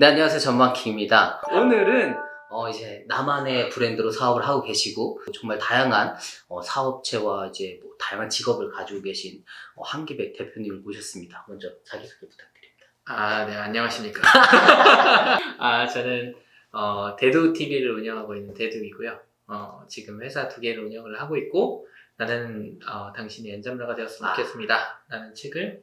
네, 안녕하세요. 전만키입니다. 오늘은 어, 이제 나만의 브랜드로 사업을 하고 계시고 정말 다양한 어, 사업체와 이제 뭐 다양한 직업을 가지고 계신 어, 한기백 대표님을 모셨습니다. 먼저 자기소개 부탁드립니다. 아, 네, 안녕하십니까. 아, 저는, 어, 대두 TV를 운영하고 있는 대두이고요. 어, 지금 회사 두 개를 운영을 하고 있고, 나는, 어, 당신의 엔잡러가 되었으면 아. 좋겠습니다. 라는 책을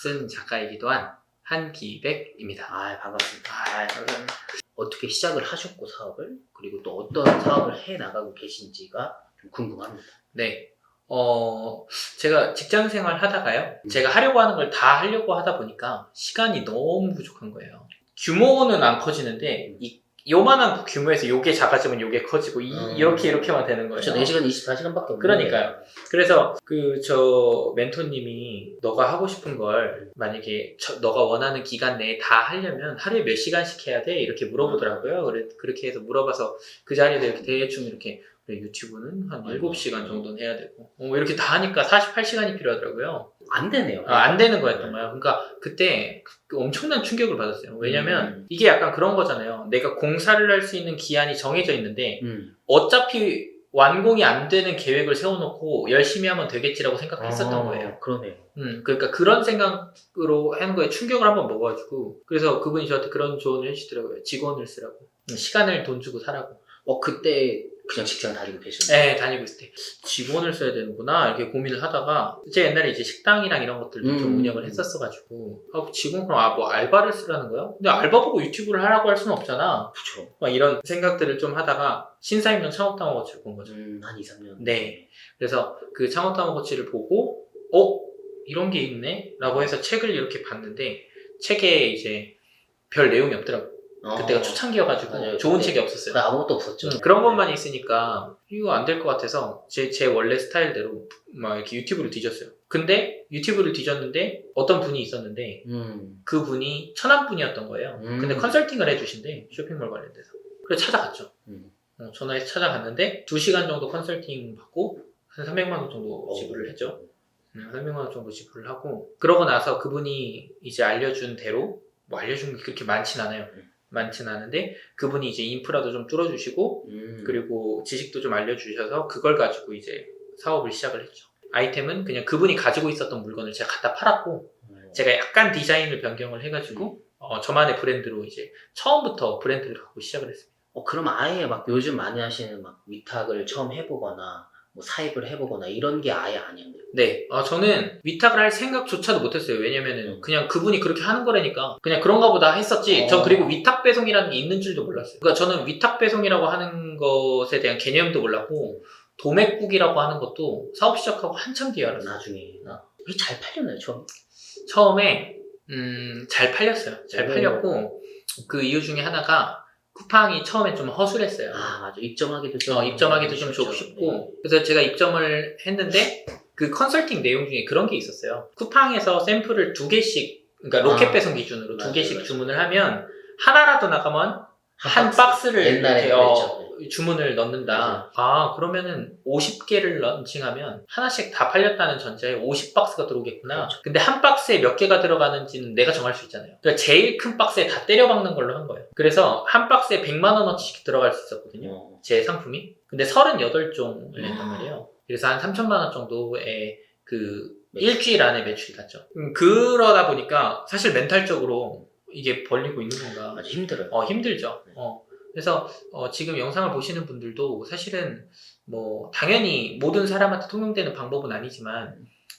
쓴 작가이기도 한 한기백입니다. 아, 반갑습니다. 아, 감사합니다. 어떻게 시작을 하셨고 사업을 그리고 또 어떤 사업을 해 나가고 계신지가 좀 궁금합니다. 네. 어, 제가 직장 생활 하다가요. 음. 제가 하려고 하는 걸 다 하려고 하다 보니까 시간이 너무 부족한 거예요. 규모는 안 커지는데, 이, 요만한 규모에서 요게 작아지면 요게 커지고, 이, 음. 이렇게, 이렇게만 되는 거예요. 그렇죠. 4시간 24시간밖에 없는데 그러니까요. 그래서 그 저 멘토님이 너가 하고 싶은 걸 만약에 저- 너가 원하는 기간 내에 다 하려면 하루에 몇 시간씩 해야 돼 이렇게 물어보더라고요. 그래 그렇게 해서 물어봐서 그 자리에서 이렇게 대충 이렇게 유튜브는 한 아이고. 7시간 정도는 해야 되고 어, 이렇게 다 하니까 48시간이 필요하더라고요. 안 되네요. 아, 안 되는 거였던 거예요. 그러니까 그때 그 엄청난 충격을 받았어요. 왜냐면 음. 이게 약간 그런 거잖아요. 내가 공사를 할 수 있는 기한이 정해져 있는데 음. 어차피 완공이 안 되는 계획을 세워놓고 열심히 하면 되겠지라고 생각했었던 어, 거예요. 그러네요. 음, 그러니까 그런 생각으로 하는 거에 충격을 한번 먹어가지고 그래서 그분이 저한테 그런 조언을 해주시더라고요. 직원을 쓰라고. 음, 시간을 돈 주고 사라고. 어 그때 그냥 직장 다니고 계셨나요? 네, 다니고 있을 때 직원을 써야 되는구나 이렇게 고민을 하다가 제 옛날에 이제 식당이랑 이런 것들도 좀 음. 운영을 했었어가지고 아, 직원 그럼 아, 뭐 알바를 쓰라는 거야? 근데 알바 보고 유튜브를 하라고 할 수는 없잖아. 그쵸. 막 이런 생각들을 좀 하다가 신사임당 창업탐험거치를 본 거죠. 음, 한 2, 3년. 네. 그래서 그 창업탐험거치를 보고 어 이런 게 있네 라고 해서 책을 이렇게 봤는데 책에 이제 별 내용이 없더라고 어. 그때가 초창기여가지고 맞아요. 좋은 책이 없었어요 그때 아무것도 없었죠. 음, 그런 것만 있으니까 이거 안 될 것 같아서 제, 제 원래 스타일대로 막 이렇게 유튜브를 뒤졌어요 근데 유튜브를 뒤졌는데 어떤 분이 있었는데 음. 그 분이 천안 분이었던 거예요 음. 근데 컨설팅을 해주신대 쇼핑몰 관련돼서 그래서 찾아갔죠 음. 어, 전화해서 찾아갔는데 2시간 정도 컨설팅 받고 한 300만 원 정도 어. 지불을 했죠. 음, 300만 원 정도 지불을 하고 그러고 나서 그분이 이제 알려준 대로 뭐 알려준 게 그렇게 많진 않아요. 음. 많진 않은데 그분이 이제 인프라도 좀 뚫어주시고 음. 그리고 지식도 좀 알려주셔서 그걸 가지고 이제 사업을 시작을 했죠. 아이템은 그냥 그분이 가지고 있었던 물건을 제가 갖다 팔았고 어. 제가 약간 디자인을 변경을 해가지고 어, 저만의 브랜드로 이제 처음부터 브랜드를 갖고 시작을 했습니다. 어, 그럼 아예 막 요즘 많이 하시는 막 위탁을 처음 해보거나 뭐 사입을 해보거나 이런 게 아예 아니었네요. 네, 어, 저는 위탁을 할 생각조차도 못했어요. 왜냐면은 음. 그냥 그분이 그렇게 하는 거라니까 그냥 그런가 보다 했었지. 어. 전 그리고 위탁 배송이라는 게 있는 줄도 몰랐어요. 그러니까 저는 위탁 배송이라고 하는 것에 대한 개념도 몰랐고 도매국이라고 하는 것도 사업 시작하고 한참 뒤에 알았어요. 나중에 나. 왜잘 팔렸나요 처음? 처음에 음, 잘 팔렸어요. 잘 오. 팔렸고 그 이유 중에 하나가 쿠팡이 처음에 좀 허술했어요. 아 맞아 입점하기도 좀 어, 입점하기도 좀 쉽죠. 쉽고 그래서 제가 입점을 했는데 그 컨설팅 내용 중에 그런 게 있었어요 쿠팡에서 샘플을 두 개씩 그러니까 로켓 아, 배송 기준으로 맞아요, 두 개씩 맞아요. 주문을 하면 하나라도 나가면 한 박스. 박스를 옛날에 어, 그랬죠. 주문을 넣는다 아 그러면은 50개를 런칭하면 하나씩 다 팔렸다는 전제에 50박스가 들어오겠구나 그렇죠. 근데 한 박스에 몇 개가 들어가는지는 내가 정할 수 있잖아요 그러니까 제일 큰 박스에 다 때려 박는 걸로 한 거예요 그래서 한 박스에 100만 원어치씩 들어갈 수 있었거든요 어. 제 상품이. 근데 38종을 냈단 아. 말이에요. 그래서 한 3천만 원 정도의 그 매출. 일주일 안에 매출이 갔죠. 음, 그러다 보니까 사실 멘탈적으로 이게 벌리고 있는 건가. 아주 힘들어요. 어, 힘들죠. 네. 어. 그래서 어, 지금 영상을 보시는 분들도 사실은 뭐 당연히 모든 사람한테 통용되는 방법은 아니지만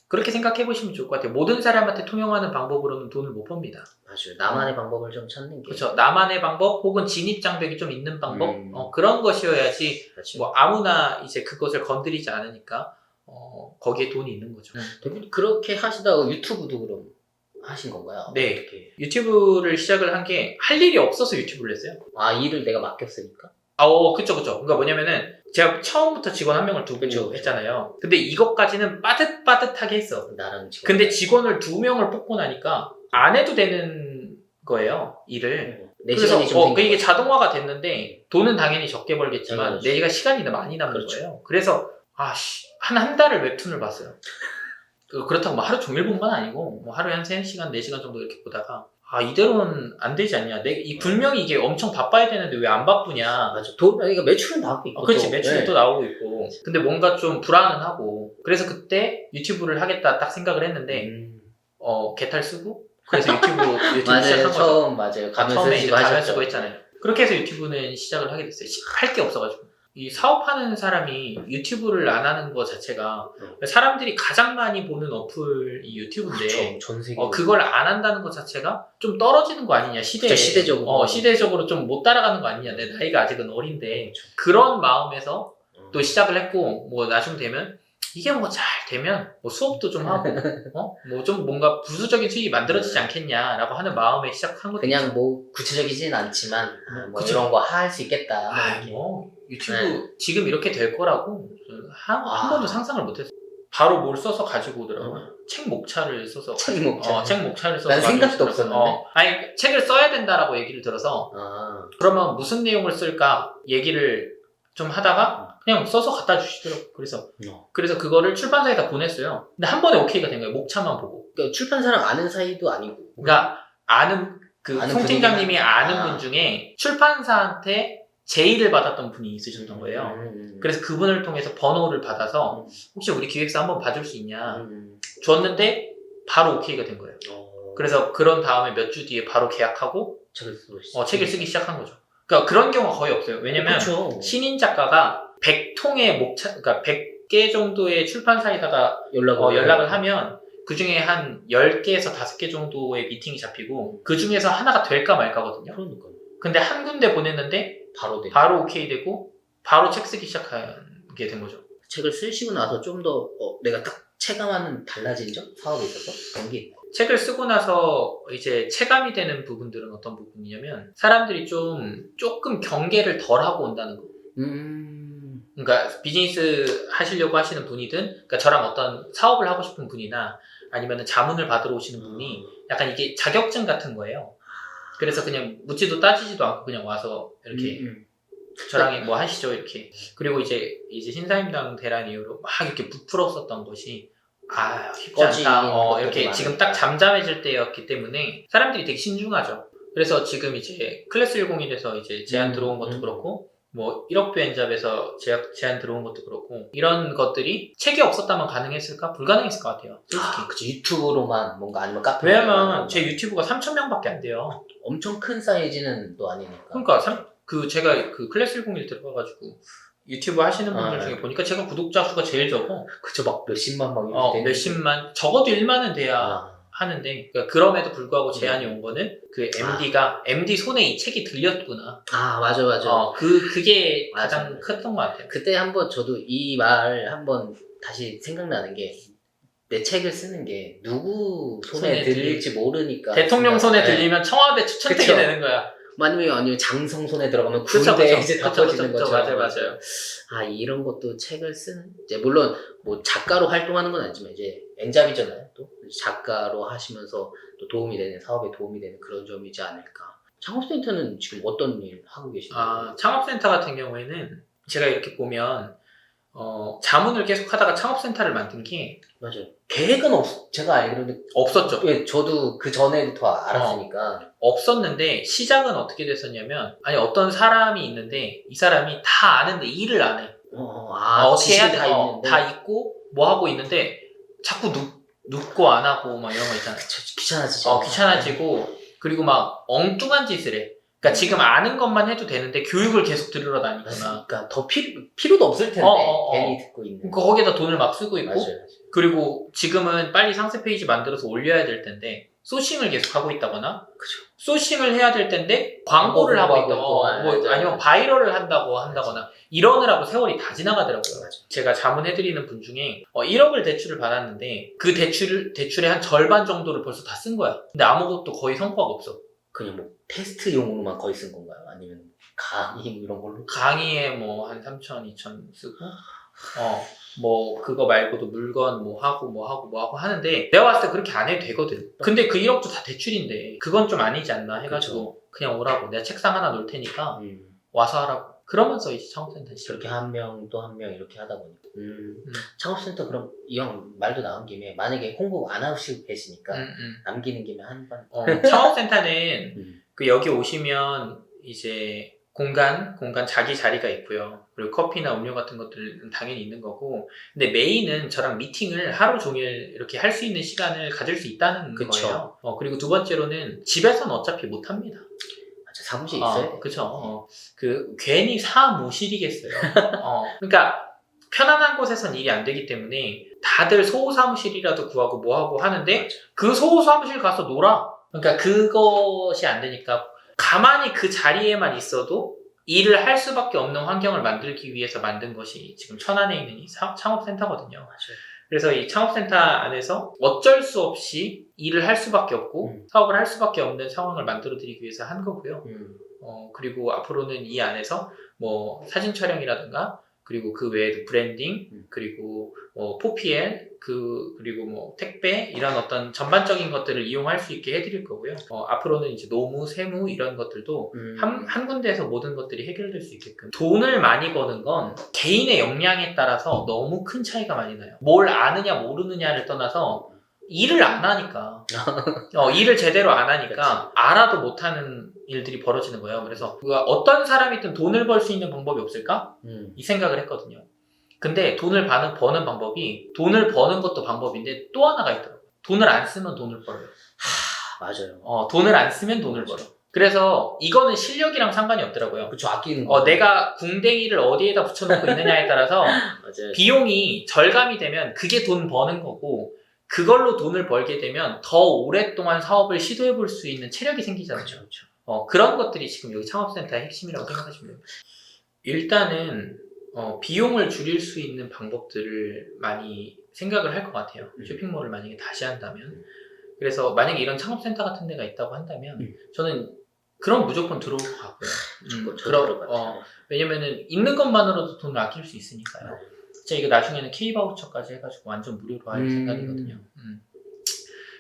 그렇게 생각해 보시면 좋을 것 같아요. 모든 사람한테 통용하는 방법으로는 돈을 못 법니다. 맞아요. 나만의 방법을 좀 찾는 게 그렇죠. 나만의 방법 혹은 진입 장벽이 좀 있는 방법 음. 어, 그런 것이어야지 그렇죠. 뭐 아무나 이제 그것을 건드리지 않으니까 어, 거기에 돈이 있는 거죠. 대부분 그렇게 하시다가 유튜브도 그럼 하신 건가요? 네. 어떻게? 유튜브를 시작을 한 게 할 일이 없어서 유튜브를 했어요. 아 일을 내가 맡겼으니까. 아, 어, 그쵸, 그쵸. 그러니까 뭐냐면은 제가 처음부터 직원 한 명을 두고 그쵸, 그쵸. 했잖아요. 근데 이것까지는 빠듯빠듯하게 했어. 나랑 지금. 근데 직원을 두 명을 뽑고 나니까 안 해도 되는 거예요, 일을. 내 그래서 시간이 좀 어, 생긴 그 이게 거죠. 자동화가 됐는데 돈은 당연히 적게 벌겠지만 당연하죠. 내가 시간이 많이 남는 그렇죠. 거예요. 그래서 아씨 한 한 달을 웹툰을 봤어요. 그- 그렇다고 뭐 하루 종일 본 건 아니고 뭐 하루에 한 3시간, 4시간 정도 이렇게 보다가 아 이대로는 안 되지 않냐. 내, 이 분명히 이게 엄청 바빠야 되는데 왜 안 바쁘냐. 맞아. 돈, 그러니까 매출은 나오고 있고. 어, 그렇지 또. 매출이 네. 또 나오고 있고. 근데 뭔가 좀 불안은 하고. 그래서 그때 유튜브를 하겠다 딱 생각을 했는데 음. 어 개탈 쓰고 그래서 유튜브 유튜브 맞아요. 시작한 거죠. 처음 맞아요. 아, 가면 처음에 이제 가면. 쓰고 했잖아요. 그렇게 해서 유튜브는 시작을 하게 됐어요. 할 게 없어가지고. 이 사업하는 사람이 유튜브를 안 하는 것 자체가 음. 사람들이 가장 많이 보는 어플이 유튜브인데 그렇죠. 전 세계. 어, 그걸 안 한다는 것 자체가 좀 떨어지는 거 아니냐 그쵸, 시대적으로. 어, 시대적으로 좀 못 따라가는 거 아니냐 내 나이가 아직은 어린데. 그런 마음에서 음. 또 시작을 했고 뭐 나중 되면 이게 뭐 잘 되면 뭐 수업도 좀 하고 어? 뭐 좀 뭔가 부수적인 수익이 만들어지지 않겠냐라고 하는 마음에 시작한 것도 그냥 뭐 구체적이진 않지만 아, 뭐 그쵸. 이런 거 할 수 있겠다. 뭐 아, 이렇게. 뭐 유튜브 네. 지금 이렇게 될 거라고 한, 한 아. 번도 상상을 못했어. 바로 뭘 써서 가지고 오더라고. 어. 책 목차를 써서. 책 목차. 어, 책 목차를 써서. 난 가지고 생각도 오더라고. 없었는데. 어. 아니 책을 써야 된다라고 얘기를 들어서 아, 그러면 무슨 내용을 쓸까 얘기를 좀 하다가 그냥 써서 갖다 주시더라고. 그래서 어. 그래서 그거를 출판사에 다 보냈어요. 근데 한 번에 오케이가 된 거예요. 목차만 보고. 그러니까 출판사랑 아는 사이도 아니고. 그러니까 아는 그 아는 송 팀장님이 분위기만- 아는 아. 분 중에 출판사한테 제의를 받았던 분이 있으셨던 거예요. 음, 그래서 그분을 통해서 번호를 받아서 음. 혹시 우리 기획사 한번 봐줄 수 있냐 음, 줬는데 바로 오케이가 된 거예요. 어, 그래서 그런 다음에 몇 주 뒤에 바로 계약하고 책을 어, 책을 쓰기 시작한 거죠. 그러니까 그런 경우가 거의 없어요. 왜냐면 그렇죠. 신인 작가가 100통의 목차, 그러니까 100개 정도의 출판사에다가 연락을, 어, 연락을 하면 그 중에 한 10개에서 5개 정도의 미팅이 잡히고 그 중에서 하나가 될까 말까거든요. 그러니까 근데 한 군데 보냈는데 바로 돼. 바로 오케이 되고 바로 책 쓰기 시작하게 된 거죠. 책을 쓰시고 나서 좀더 어, 내가 딱 체감하는 달라진 점 사업에 있어서 그런 게 책을 쓰고 나서 이제 체감이 되는 부분들은 어떤 부분이냐면 사람들이 좀 조금 경계를 덜 하고 온다는 거. 음, 그러니까 비즈니스 하시려고 하시는 분이든 그러니까 저랑 어떤 사업을 하고 싶은 분이나 아니면 자문을 받으러 오시는 분이 약간 이게 자격증 같은 거예요. 그래서 그냥 묻지도 따지지도 않고 그냥 와서 이렇게 음, 음. 저랑 뭐 하시죠 이렇게 그리고 이제 이제 신사임당 대란 이후로 막 이렇게 부풀었었던 것이 아 쉽지 않다 어, 이렇게 지금. 딱 잠잠해질 때였기 때문에 사람들이 되게 신중하죠 그래서 지금 이제 클래스 101에서 이제 제안 음, 들어온 것도 음. 그렇고 뭐 1억 비엔잡에서 제약, 제안 들어온 것도 그렇고 이런 것들이 책이 없었다면 가능했을까? 불가능했을 것 같아요 솔직히. 아, 그치. 유튜브로만 뭔가 아니면 카페 왜냐면 제 유튜브가 3천 명밖에 안 돼요. 엄청 큰 사이즈는 또 아니니까. 그러니까 삼- 그 제가 그 클래스 101 들어가가지고 유튜브 하시는 분들 아, 중에 네. 보니까 제가 구독자 수가 제일 적어. 그쵸. 막 몇십만 막 이렇게 어, 되는 몇십만. 적어도 1만은 돼야 아, 하는데 그러니까 그럼에도 불구하고 제안이 온 거는 그 MD가 MD 손에 이 책이 들렸구나. 아 맞아 맞아 어, 그 그게 맞아. 가장 컸던 것 같아요. 그때 한번 저도 이 말 한번 다시 생각나는 게 내 책을 쓰는 게 누구 손에, 손에 들릴지 모르니까 대통령 손에 네. 들리면 청와대 추천택이 그쵸. 되는 거야. 아니면 아니면 장성 손에 들어가면 군대 그쵸. 이제 그쵸, 거죠. 맞아요, 맞아요. 아 이런 것도 책을 쓰는 이제 물론 뭐 작가로 활동하는 건 아니지만 이제 엔잡이잖아요. 또 작가로 하시면서 또 도움이 되는 사업에 도움이 되는 그런 점이지 않을까. 창업센터는 지금 어떤 일 하고 계시나요? 아, 창업센터 같은 경우에는 제가 이렇게 보면 어, 자문을 계속 하다가 창업센터를 만든 게 맞아요. 계획은 없. 제가 알기로는 없었죠. 예, 저도 그 전에부터 알았으니까. 없었는데 시작은 어떻게 됐었냐면 아니 어떤 사람이 있는데 이 사람이 다 아는데 일을 안 해. 어, 아, 어, 어떻게 해야 지식이 돼? 다 어, 있는데. 다 있고 뭐 하고 있는데 자꾸 눕, 눕고 안 하고 막 이런 거 있잖아. 그쵸, 귀찮아지죠. 어, 귀찮아지고 그리고 막 엉뚱한 짓을 해. 그러니까 지금 아는 것만 해도 되는데 교육을 계속 들으러 다니거나 그러니까 더 필요 필요도 없을 텐데 어, 어, 어. 괜히 듣고 있는. 그러니까 거기다 돈을 막 쓰고 있고 맞아요. 그리고 지금은 빨리 상세 페이지 만들어서 올려야 될 텐데 소싱을 계속 하고 있다거나 그죠. 소싱을 해야 될 텐데 광고를 광고 하고 홍보하고 있다 있고, 뭐 맞아요. 아니면 바이럴을 한다고 한다거나 이러느라고 세월이 다 지나가더라고요. 맞아요. 제가 자문해드리는 분 중에 어, 1억을 대출을 받았는데 그 대출 대출의 한 절반 정도를 벌써 다 쓴 거야. 근데 아무것도 거의 성과가 없어. 그냥 뭐 테스트용으로만 거의 쓴 건가요? 아니면 강의 뭐 이런 걸로? 강의에 뭐 한 3천, 2천 쓰고 어 뭐 그거 말고도 물건 뭐 하고 뭐 하고 뭐 하고 하는데 내가 봤을 때 그렇게 안 해도 되거든 근데 그 1억도 다 대출인데 그건 좀 아니지 않나 해가지고 그냥 오라고 내가 책상 하나 놓을 테니까 음. 와서 하라고 그러면서 이제 창업센터 시작. 저렇게 한 명 또 한 명 이렇게 하다 보니까. 음. 음. 창업센터 그럼 이 형 말도 나온 김에 만약에 홍보 안 하시고 계시니까 음, 음. 남기는 김에 한 번. 어, 창업센터는 음. 그 여기 오시면 이제 공간, 공간 자기 자리가 있고요. 그리고 커피나 음료 같은 것들은 당연히 있는 거고. 근데 메인은 저랑 미팅을 하루 종일 이렇게 할 수 있는 시간을 가질 수 있다는 그쵸. 거예요. 어, 그리고 두 번째로는 집에서는 어차피 못 합니다. 맞아, 사무실 있어요. 어, 그쵸. 어, 그, 괜히 사무실이겠어요. 어, 그러니까, 편안한 곳에선 일이 안 되기 때문에 다들 소사무실이라도 구하고 뭐하고 하는데 맞아. 그 소사무실 가서 놀아. 그러니까 그것이 안 되니까 가만히 그 자리에만 있어도 일을 할 수밖에 없는 환경을 만들기 위해서 만든 것이 지금 천안에 있는 이 사- 창업센터거든요. 맞아요. 그래서 이 창업센터 안에서 어쩔 수 없이 일을 할 수밖에 없고 음. 사업을 할 수밖에 없는 상황을 만들어 드리기 위해서 한 거고요. 음. 어, 그리고 앞으로는 이 안에서 뭐 사진 촬영이라든가 그리고 그 외에도 브랜딩 음. 그리고 뭐 포피엘 그 그리고 뭐 택배 이런 어떤 전반적인 것들을 이용할 수 있게 해드릴 거고요. 어, 앞으로는 이제 노무, 세무 이런 것들도 음. 한, 한 군데에서 모든 것들이 해결될 수 있게끔 돈을 많이 버는 건 개인의 역량에 따라서 너무 큰 차이가 많이 나요. 뭘 아느냐 모르느냐를 떠나서 일을 안 하니까 어, 일을 제대로 안 하니까 알아도 못하는 일들이 벌어지는 거예요. 그래서 그가 어떤 사람이든 돈을 벌 수 있는 방법이 없을까? 음. 이 생각을 했거든요. 근데 돈을 버는, 버는 방법이 돈을 버는 것도 방법인데 또 하나가 있더라고요. 돈을 안 쓰면 돈을 벌어요. 하, 맞아요. 어, 돈을 안 쓰면 돈을 벌어. 그래서 이거는 실력이랑 상관이 없더라고요. 그쵸, 아끼는 거. 어, 내가 궁뎅이를 어디에다 붙여놓고 있느냐에 따라서 맞아요. 비용이 절감이 되면 그게 돈 버는 거고 그걸로 돈을 벌게 되면 더 오랫동안 사업을 시도해 볼 수 있는 체력이 생기잖아요. 그쵸, 그쵸. 어, 그런 것들이 지금 여기 창업센터의 핵심이라고 생각하시면 됩니다. 일단은 어, 비용을 줄일 수 있는 방법들을 많이 생각을 할 것 같아요. 음. 쇼핑몰을 만약에 다시 한다면. 그래서 만약에 이런 창업센터 같은 데가 있다고 한다면 음. 저는 그럼 무조건 들어올 것 같고요. 음, 것 같아요. 어, 왜냐면은 있는 것만으로도 돈을 아낄 수 있으니까요. 진짜 이거 나중에는 K바우처까지 해가지고 완전 무료로 할 음. 생각이거든요. 음.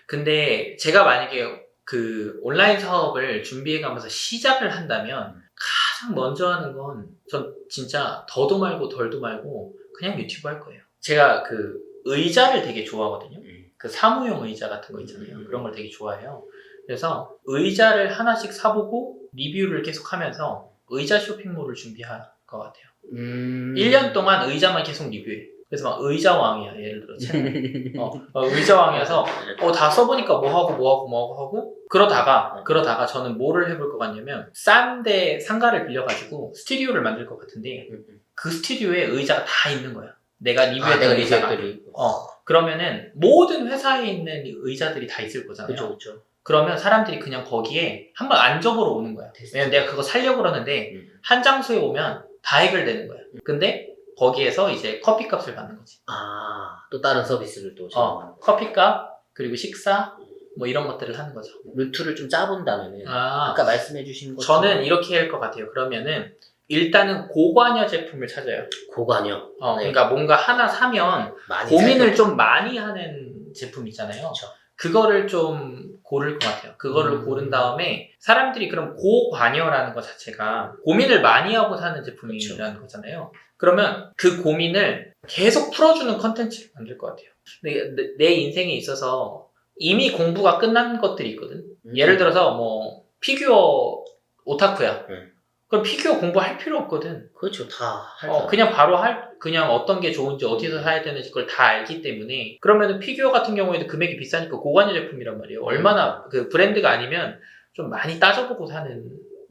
근데 제가 만약에 그 온라인 사업을 준비해가면서 시작을 한다면 가장 먼저 하는 건 전 진짜 더도 말고 덜도 말고 그냥 유튜브 할 거예요. 제가 그 의자를 되게 좋아하거든요. 음. 그 사무용 의자 같은 거 있잖아요. 음. 그런 걸 되게 좋아해요. 그래서 의자를 하나씩 사보고 리뷰를 계속 하면서 의자 쇼핑몰을 준비할 것 같아요. 음. 1년 동안 의자만 계속 리뷰해. 그래서 막 의자왕이야, 예를 들어. 채널. 어, 어, 의자왕이어서, 어, 다 써보니까 뭐하고 뭐하고 뭐하고 하고, 그러다가, 그러다가 저는 뭐를 해볼 것 같냐면, 싼데 상가를 빌려가지고 스튜디오를 만들 것 같은데, 음, 음. 그 스튜디오에 의자가 다 있는 거야. 내가 아, 리뷰했던 내가 의자가. 어, 그러면은 모든 회사에 있는 의자들이 다 있을 거잖아요. 그쵸, 그쵸. 그러면 사람들이 그냥 거기에 한번 앉아보러 오는 거야. 왜냐면 내가 그거 살려고 그러는데 음. 한 장소에 오면 다 해결되는 거야. 근데 거기에서 이제 커피 값을 받는 거지. 아, 또 다른 서비스를 또 어, 제공하는 커피 값, 그리고 식사, 뭐 이런 것들을 하는 거죠. 루트를 좀 짜본다면은 아, 아까 말씀해 주신 것 저는 이렇게 할 것 같아요. 그러면은 일단은 고관여 제품을 찾아요. 고관여 어, 네. 그러니까 뭔가 하나 사면 많이 고민을 좀 많이 하는 제품 있잖아요. 그쵸. 그거를 좀 고를 것 같아요. 그거를 음. 고른 다음에 사람들이 그럼 고관여라는 것 자체가 고민을 많이 하고 사는 제품이라는 거잖아요. 그러면 그 고민을 계속 풀어주는 컨텐츠를 만들 것 같아요. 내, 내- 내 인생에 있어서 이미 공부가 끝난 것들이 있거든. 음. 예를 들어서 뭐 피규어 오타쿠야. 음. 그럼 피규어 공부할 필요 없거든. 그렇죠 다 할 어, 그냥 바로 할, 그냥 어떤 게 좋은지 어디서 사야 되는지 그걸 다 알기 때문에 그러면은 피규어 같은 경우에도 금액이 비싸니까 고관여 제품이란 말이에요. 얼마나 그 브랜드가 아니면 좀 많이 따져보고 사는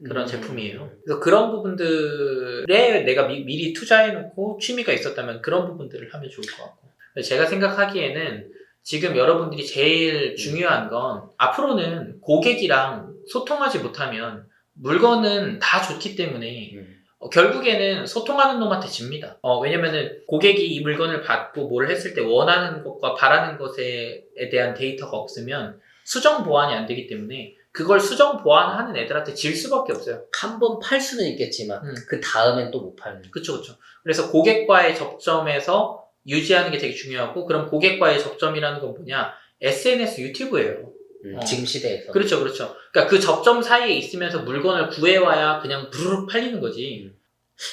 그런 음. 제품이에요. 그래서 그런 부분들에 내가 미, 리 투자해놓고 취미가 있었다면 그런 부분들을 하면 좋을 것 같고. 제가 생각하기에는 지금 여러분들이 제일 중요한 건 앞으로는 고객이랑 소통하지 못하면 물건은 다 좋기 때문에 음. 어, 결국에는 소통하는 놈한테 집니다. 어, 왜냐면은 고객이 이 물건을 받고 뭘 했을 때 원하는 것과 바라는 것에 대한 데이터가 없으면 수정 보완이 안 되기 때문에 그걸 수정 보완하는 애들한테 질 수밖에 없어요. 한 번 팔 수는 있겠지만 음. 그 다음엔 또 못 팔는 그쵸, 그쵸. 그래서 고객과의 접점에서 유지하는 게 되게 중요하고, 그럼 고객과의 접점이라는 건 뭐냐? SNS 유튜브예요. 음, 어. 지금 시대에서 그렇죠, 그렇죠. 그러니까 그 접점 사이에 있으면서 물건을 구해와야 그냥 부르륵 팔리는 거지.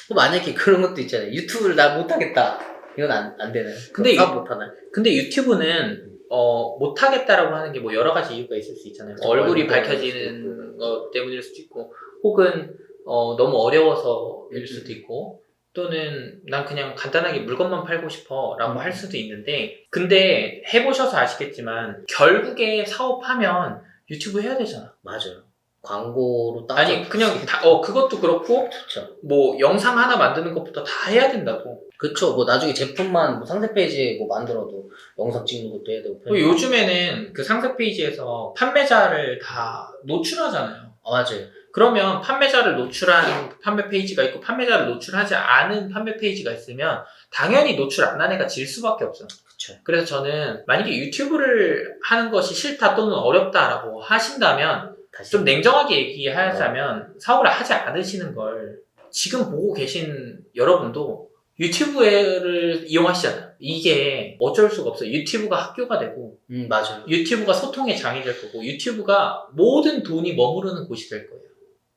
그럼 만약에 그런 것도 있잖아요. 유튜브를 나 못하겠다. 이건 안, 안 되나요? 근데 사업 못하나요? 근데 유튜브는 어, 못하겠다라고 하는 게 뭐 여러 가지 이유가 있을 수 있잖아요. 얼굴이 얼굴 때문일 수도 밝혀지는 것 때문일 수도 있고, 혹은 어, 너무 어려워서일 수도 있고, 또는 난 그냥 간단하게 물건만 팔고 싶어 라고 음. 할 수도 있는데, 근데 해보셔서 아시겠지만 결국에 사업하면 유튜브 해야 되잖아. 맞아요. 광고로 따져. 아니 그냥 다, 어 그것도 그렇고 그렇죠. 뭐 영상 하나 만드는 것부터 다 해야 된다고. 그쵸. 뭐 나중에 제품만 뭐 상세 페이지에 뭐 만들어도 영상 찍는 것도 해야 되고. 그리고 요즘에는 그 상세 페이지에서 판매자를 다 노출하잖아요. 아, 맞아요. 그러면 판매자를 노출한 판매 페이지가 있고 판매자를 노출하지 않은 판매 페이지가 있으면 당연히 노출 안 한 애가 질 수밖에 없어요. 그쵸. 그래서 저는 만약에 유튜브를 하는 것이 싫다 또는 어렵다라고 하신다면. 좀 냉정하게 얘기하자면 사업을 하지 않으시는 걸 지금 보고 계신 여러분도 유튜브를 이용하시잖아요. 이게 어쩔 수가 없어요. 유튜브가 학교가 되고 음, 맞아요. 유튜브가 소통의 장이 될 거고 유튜브가 모든 돈이 머무르는 곳이 될 거예요.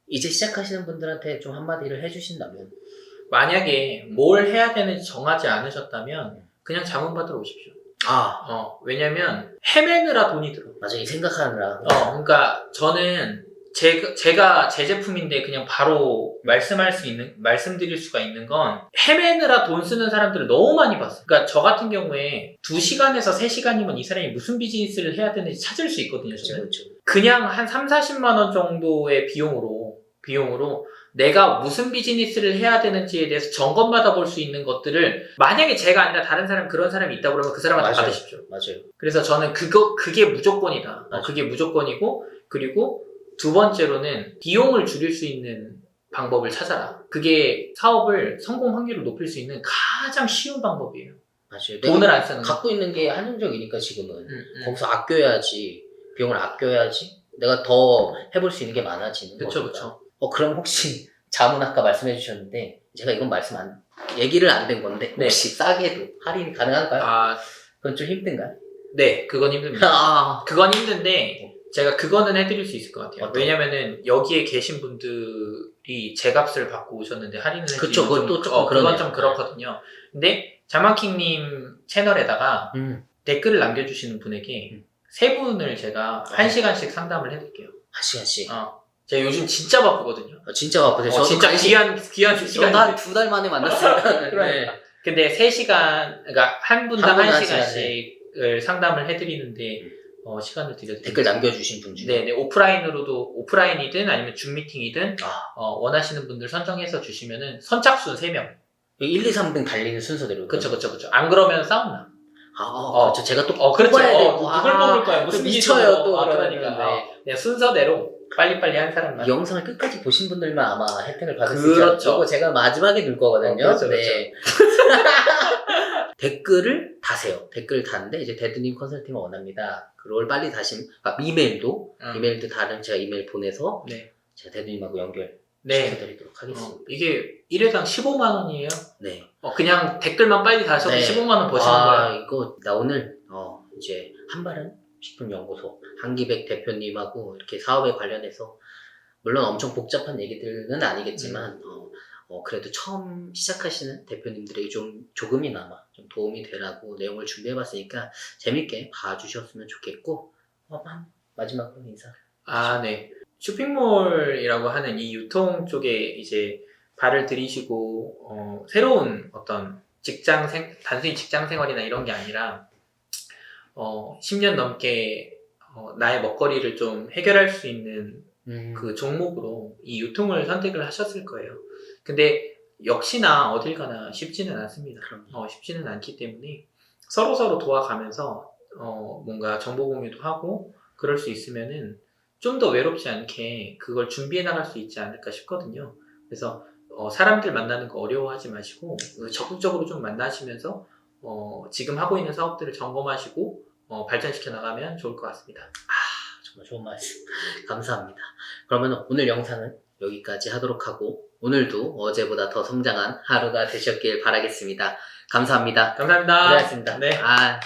이제 시작하시는 분들한테 좀 한마디를 해주신다면. 만약에 뭘 해야 되는지 정하지 않으셨다면 그냥 자문 받으러 오십시오. 아, 어, 왜냐면 헤매느라 돈이 들어. 이 생각하느라. 어, 그러니까 저는 제, 제가 제 제품인데 그냥 바로 말씀할 수 있는, 말씀드릴 수가 있는 건 헤매느라 돈 쓰는 사람들을 너무 많이 봤어요. 그러니까 저 같은 경우에 2시간에서 3시간이면 이 사람이 무슨 비즈니스를 해야 되는지 찾을 수 있거든요. 그쵸. 그냥 한 3, 40만 원 정도의 비용으로 비용으로 내가 무슨 비즈니스를 해야 되는지에 대해서 점검 받아볼 수 있는 것들을 만약에 제가 아니라 다른 사람 그런 사람이 있다고 그러면 그 사람한테 맞아요. 받으십시오. 맞아요. 그래서 저는 그거 그게 무조건이다. 어, 맞아요. 그게 무조건이고 그리고 두 번째로는 비용을 줄일 수 있는 방법을 찾아라. 그게 사업을 성공 확률을 높일 수 있는 가장 쉬운 방법이에요. 맞아요. 돈을 안 쓰는 거. 갖고 있는 게 한정적이니까 지금은. 음, 음. 거기서 아껴야지. 비용을 아껴야지. 내가 더 해볼 수 있는 게 많아지는 그쵸, 거니까. 그쵸. 어, 그럼 혹시 자문 아까 말씀해 주셨는데 제가 이건 말씀 안 얘기를 안 된 건데 네. 혹시 싸게도 할인이 가능한가요? 아, 그건 좀 힘든가요? 네, 그건 힘듭니다. 아, 그건 힘든데 제가 그거는 해드릴 수 있을 것 같아요. 어떤? 왜냐면은 여기에 계신 분들이 제 값을 받고 오셨는데 할인을 해드리면 그쵸, 그건 좀, 또 조금 어, 그건 그러네요. 좀 그렇거든요. 근데 자만킹님 채널에다가 음, 댓글을 남겨주시는 분에게 음. 세 분을 제가 아. 한 시간씩 상담을 해드릴게요. 한 시간씩. 어, 제가 요즘 진짜 바쁘거든요. 아, 진짜 바쁘세요. 어, 저도 진짜 같이- 귀한 귀한 저도 시간인데. 한두 달 만에 만났어요. 그러니까. 네. 근데 3시간, 그러니까 한 분당 한 분당 한한 시간씩을 상담을 해 드리는데, 음. 어, 시간을 드려요. 댓글 남겨주신 분 중에. 네 네, 오프라인으로도, 오프라인이든 아니면 줌 미팅이든, 아. 어, 원하시는 분들 선정해서 주시면은, 선착순 3명. 1, 2, 3등 달리는 순서대로. 그쵸, 그쵸, 그쵸. 안 그러면 싸움나. 아, 어, 어. 그렇죠. 제가 또 어, 그렇죠. 뽑아야 어, 되고. 누굴 아, 뽑을 거야. 무슨 또 미쳐요, 미쳐요, 또. 아, 그러니까. 그러니까. 네. 어, 그냥 순서대로 빨리빨리 한 사람만. 이 영상을 끝까지 보신 분들만 아마 혜택을 받을 수 그렇죠. 이거 제가 마지막에 넣을 거거든요. 어, 그렇죠, 네. 댓글을 다세요. 댓글 다는데 이제 데드님 컨설팅을 원합니다. 그걸 빨리 다시 아, 이메일도 음. 이메일도 다른 제가 이메일 보내서 네. 제가 데드님하고 연결 네. 시켜드리도록 하겠습니다. 어, 이게 1회당 15만 원이에요. 네. 어, 그냥 댓글만 빨리 다셔도 네. 15만 원 버시는 아 거예요. 이거 나 오늘 어 이제 한바른 식품연구소 한기백 대표님하고 이렇게 사업에 관련해서 물론 엄청 복잡한 얘기들은 아니겠지만 음. 어, 어, 그래도 처음 시작하시는 대표님들에게 좀 조금이나마 좀 도움이 되라고 내용을 준비해봤으니까 재밌게 봐주셨으면 좋겠고 어, 한 마지막으로 인사 아, 네. 쇼핑몰이라고 하는 이 유통 쪽에 이제 발을 들이시고, 어, 새로운 어떤 직장 생, 단순히 직장 생활이나 이런 게 아니라, 어, 10년 넘게 어, 나의 먹거리를 좀 해결할 수 있는 음, 그 종목으로 이 유통을 선택을 하셨을 거예요. 근데 역시나 어딜 가나 쉽지는 않습니다. 어, 쉽지는 않기 때문에 서로 서로 도와가면서 어, 뭔가 정보 공유도 하고 그럴 수 있으면은 좀 더 외롭지 않게 그걸 준비해 나갈 수 있지 않을까 싶거든요. 그래서 어, 사람들 만나는 거 어려워하지 마시고 어, 적극적으로 좀 만나시면서 어, 지금 하고 있는 사업들을 점검하시고 어, 발전시켜 나가면 좋을 것 같습니다. 정말 좋은 말씀 감사합니다. 그러면 오늘 영상은 여기까지 하도록 하고 오늘도 어제보다 더 성장한 하루가 되셨길 바라겠습니다. 감사합니다. 감사합니다. 고생하셨습니다. 네. 아,